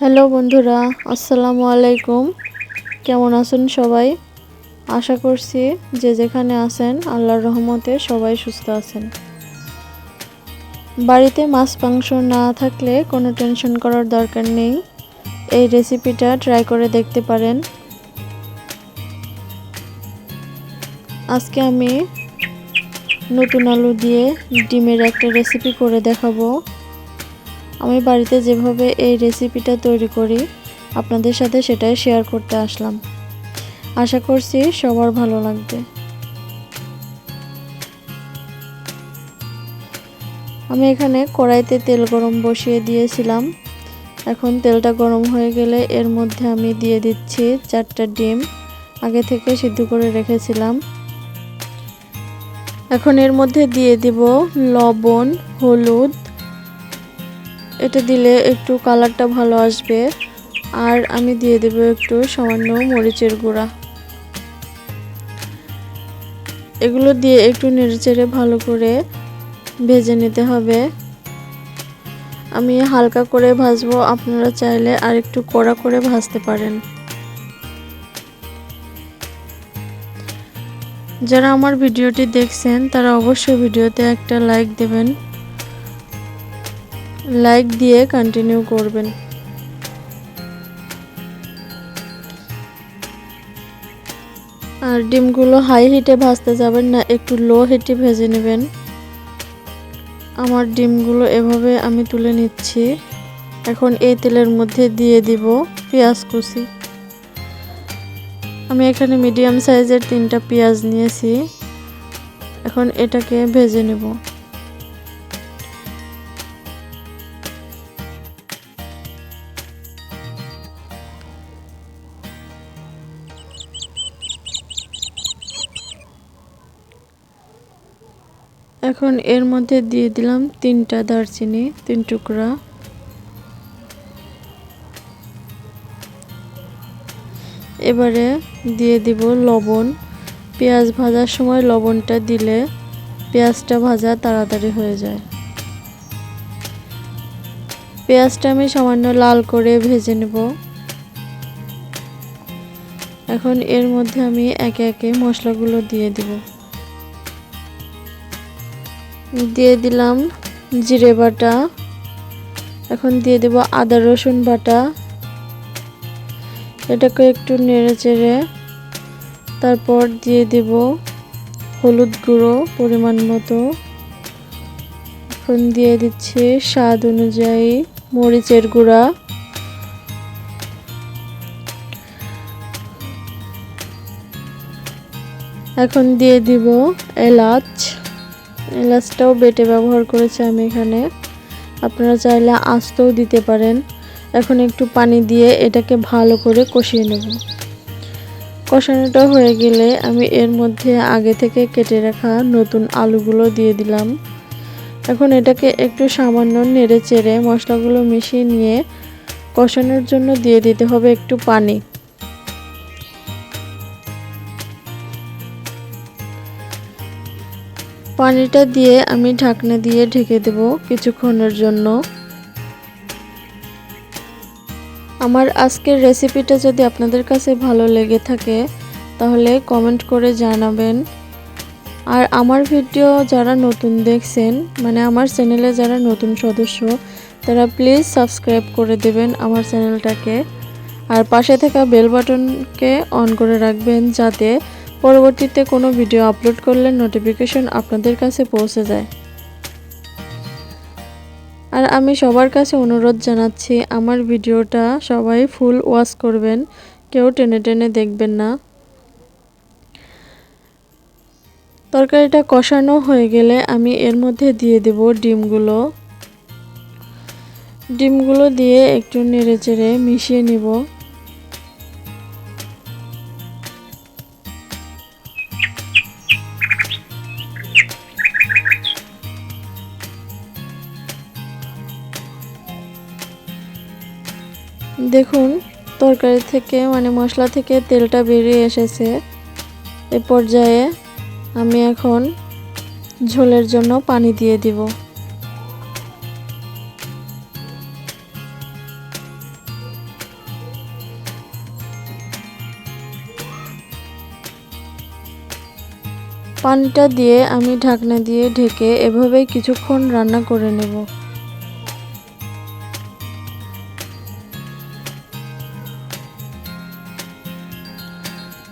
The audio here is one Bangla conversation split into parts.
হ্যালো বন্ধুরা, আসসালামু আলাইকুম। কেমন আছেন সবাই? আশা করছি যে যেখানে আছেন, আল্লাহর রহমতে সবাই সুস্থ আছেন। বাড়িতে মাছ, মাংস না থাকলে কোনো টেনশন করার দরকার নেই। এই রেসিপিটা ট্রাই করে দেখতে পারেন। আজকে আমি নতুন আলু দিয়ে ডিমের একটা রেসিপি করে দেখাবো। আমি বাড়িতে যেভাবে এই রেসিপিটা তৈরি করি, আপনাদের সাথে সেটাই শেয়ার করতে আসলাম। আশা করছি সবার ভালো লাগবে। আমি এখানে কড়াইতে তেল গরম বসিয়ে দিয়েছিলাম। এখন তেলটা গরম হয়ে গেলে এর মধ্যে আমি দিয়ে দিচ্ছি চারটা ডিম, আগে থেকে সিদ্ধ করে রেখেছিলাম। এখন এর মধ্যে দিয়ে দিব লবণ, হলুদ এটা দিলে একটু কালারটা ভালো আসবে। আর আমি দিয়ে দেব একটু সামান্য মরিচের গুঁড়া। এগুলো দিয়ে একটু নেড়েচেড়ে ভালো করে ভেজে নিতে হবে। আমি হালকা করে ভাজবো, আপনারা চাইলে আর একটু কড়া করে ভাজতে পারেন। যারা আমার ভিডিওটি দেখছেন, তারা অবশ্যই ভিডিওতে একটা লাইক দেবেন। লাইক দিয়ে কন্টিনিউ করবেন। আর ডিমগুলো হাই হিটে ভাজতে যাবেন না, একটু লো হিটে ভেজে নেবেন। আমার ডিমগুলো এভাবে আমি তুলে নিচ্ছি। এখন এই তেলের মধ্যে দিয়ে দিব পেঁয়াজ কুচি। আমি এখানে মিডিয়াম সাইজের তিনটা পেঁয়াজ নিয়েছি। এখন এটাকে ভেজে নেব। এখন এর মধ্যে দিয়ে দিলাম তিনটা দারচিনি, তিন টুকরা। এবারে দিয়ে দিব লবণ। পেঁয়াজ ভাজার সময় লবণটা দিলে পেঁয়াজটা ভাজা তাড়াতাড়ি হয়ে যায়। পেঁয়াজটা আমি সামান্য লাল করে ভেজে নেব। এখন এর মধ্যে আমি একে একে মশলাগুলো দিয়ে দিব। দিয়ে দিলাম জিরে বাটা। এখন দিয়ে দেব আদা রসুন বাটা। এটাকে একটু নেড়ে চেড়ে তারপর দিয়ে দেব হলুদ গুঁড়ো পরিমাণ মতো। এখন দিয়ে দিচ্ছি স্বাদ অনুযায়ী মরিচের গুঁড়া। এখন দিয়ে দিব এলাচ। এলাচটাও বেটে ব্যবহার করেছি আমি এখানে। আপনারা চাইলে আস্তেও দিতে পারেন। এখন একটু পানি দিয়ে এটাকে ভালো করে কষিয়ে নেব। কষানোটা হয়ে গেলে আমি এর মধ্যে আগে থেকে কেটে রাখা নতুন আলুগুলো দিয়ে দিলাম। এখন এটাকে একটু সামান্য নেড়ে চেড়ে মশলাগুলো মিশিয়ে নিয়ে কষানোর জন্য দিয়ে দিতে হবে একটু পানি। পানিটা দিয়ে আমি ঢাকনা দিয়ে ঢেকে দেব কিছুক্ষণের জন্য। আমার আজকের রেসিপিটা যদি আপনাদের কাছে ভালো লেগে থাকে, তাহলে কমেন্ট করে জানাবেন। আর আমার ভিডিও যারা নতুন দেখছেন মানে আমার চ্যানেলে যারা নতুন সদস্য, তারা প্লিজ সাবস্ক্রাইব করে দেবেন আমার চ্যানেলটাকে। আর পাশে থাকা বেল বাটনকে অন করে রাখবেন যাতে পরবর্তীতে কোনো ভিডিও আপলোড করলে নোটিফিকেশন আপনাদের কাছে পৌঁছে যায়। আর আমি সবার কাছে অনুরোধ জানাচ্ছি, আমার ভিডিওটা সবাই ফুল ওয়াচ করবেন, কেউ টেনে টেনে দেখবেন না। তরকারিটা কষানো হয়ে গেলে আমি এর মধ্যে দিয়ে দেব ডিমগুলো। ডিমগুলো দিয়ে একটু নেড়ে চেড়ে মিশিয়ে নিব। দেখুন, তরকারি থেকে মানে মশলা থেকে তেলটা বেরিয়ে এসেছে। এ পর্যায়ে আমি এখন ঝোলের জন্য পানি দিয়ে দিব। পানিটা দিয়ে আমি ঢাকনা দিয়ে ঢেকে এভাবেই কিছুক্ষণ রান্না করে নেব।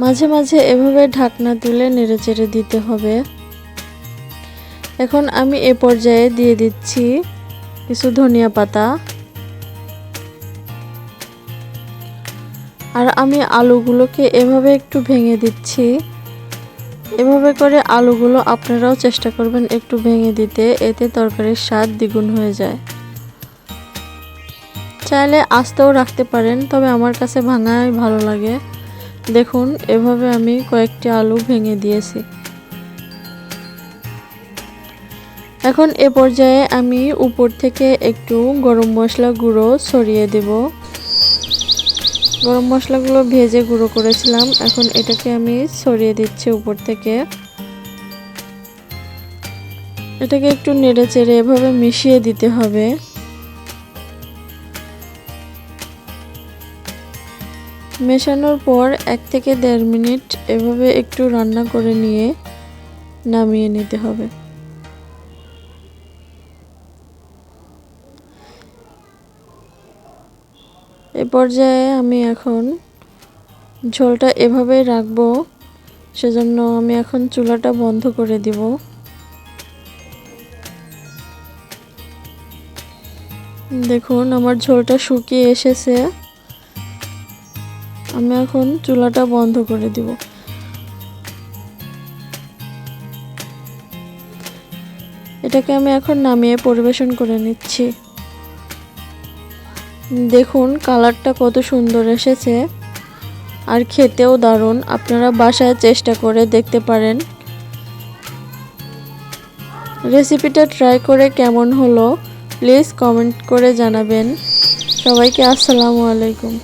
মাঝে মাঝে এভাবে ঢাকনা তুলে নেড়ে চেড়ে দিতে হবে। এখন আমি এ পর্যায়ে দিয়ে দিচ্ছি কিছু ধনিয়া পাতা। আর আমি আলুগুলোকে এভাবে একটু ভেঙে দিচ্ছি। এভাবে করে আলুগুলো আপনারাও চেষ্টা করবেন একটু ভেঙে দিতে, এতে তরকারির স্বাদ দ্বিগুণ হয়ে যায়। চাইলে আস্তেও রাখতে পারেন, তবে আমার কাছে ভাঙাই ভালো লাগে। দেখুন, এভাবে আমি কয়েকটি আলু ভেঙে দিয়েছি। এখন এ পর্যায়ে আমি উপর থেকে একটু গরম মশলা গুঁড়ো ছড়িয়ে দেব। গরম মশলাগুলো ভেজে গুঁড়ো করেছিলাম, এখন এটাকে আমি ছড়িয়ে দিচ্ছি উপর থেকে। এটাকে একটু নেড়ে চেড়ে এভাবে মিশিয়ে দিতে হবে। মেশানোর পর এক থেকে দেড় মিনিট এভাবে একটু রান্না করে নিয়ে নামিয়ে নিতে হবে। এ পর্যায়ে আমি এখন ঝোলটা এভাবে রাখব, সেজন্য আমি এখন চুলাটা বন্ধ করে দিব। দেখুন, আমার ঝোলটা শুকিয়ে এসেছে। আমি এখন চুলাটা বন্ধ করে দিব। এটাকে আমি এখন নামিয়ে পরিবেশন করে নিচ্ছি। দেখুন, কালারটা কত সুন্দর এসেছে। আর খেতেও দারুণ। আপনারা বাসায় চেষ্টা করে দেখতে পারেন। রেসিপিটা ট্রাই করে কেমন হলো, প্লিজ কমেন্ট করে জানাবেন। সবাইকে আসসালামু আলাইকুম।